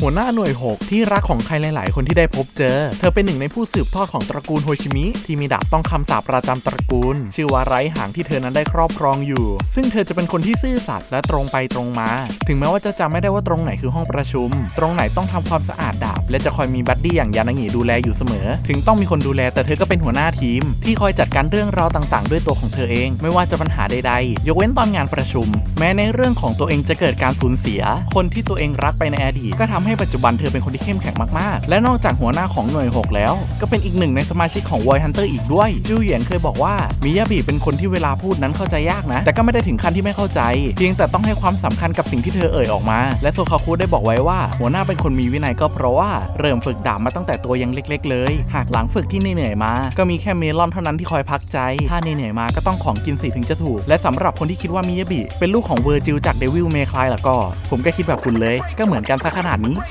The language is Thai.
หัวหน้าหน่วย 6 ที่รักของใครหลาย ๆ คนที่ได้พบเจอ เธอเป็นหนึ่งในผู้สืบทอดของตระกูลโฮชิมิ ที่มีดาบต้องคำสาปประจำตระกูล ชื่อว่าไร้หางที่เธอนั้นได้ครอบครองอยู่ ซึ่งเธอจะเป็นคนที่ซื่อสัตย์และตรงไปตรงมา ถึงแม้ว่าจะจำไม่ได้ว่าตรงไหนคือห้องประชุม ตรงไหนต้องทำความสะอาดดาบ และจะคอยมีบัดดี้อย่างยานางิดูแลอยู่เสมอ ถึงต้องมีคนดูแล แต่เธอก็เป็นหัวหน้าทีม ที่คอยจัดการเรื่องราวต่าง ๆ ด้วยตัวของเธอเอง ไม่ว่าจะปัญหาใด ๆ ยกเว้นตอนงานประชุม แม้ในเรื่องของตัวเองจะเกิดการสูญเสีย คนที่ตัวเองรักไปในอดีตก็ทำให้ปัจจุบันเธอเป็นคนที่เข้มแข็งมากๆ และนอกจากหัวหน้าของหน่วย 6 แล้ว ก็เป็นอีกหนึ่งในสมาชิกของ Void Hunter อีกด้วย จูเหยียนเคยบอกว่ามิยาบิเป็นคนที่เวลาพูดนั้นเข้าใจยากนะ แต่ก็ไม่ได้ถึงขั้นที่ไม่เข้าใจ เพียงแต่ต้องให้ความสำคัญกับสิ่งที่เธอเอ่ยออกมา และโซคาคุได้บอกไว้ว่า หัวหน้าเป็นคนมีวินัยก็เพราะว่าเริ่มฝึกดาบมาตั้งแต่ตัวยังเล็ก ๆ เลย หากหลังฝึกที่เหนื่อยมา ก็มีแค่เมลอนเท่านั้นที่คอยพักใจ ถ้าเหนื่อยมาก็ต้องของกินสิถึงจะถูก และสำหรับคนที่คิดว่ามิยาบิเป็นลูกของเวอร์จิลจากเดวิลเมคลายล่ะก็ ผมก็คิดแบบคุณเลย ก็เหมือนกันซะขนาดนี้ one.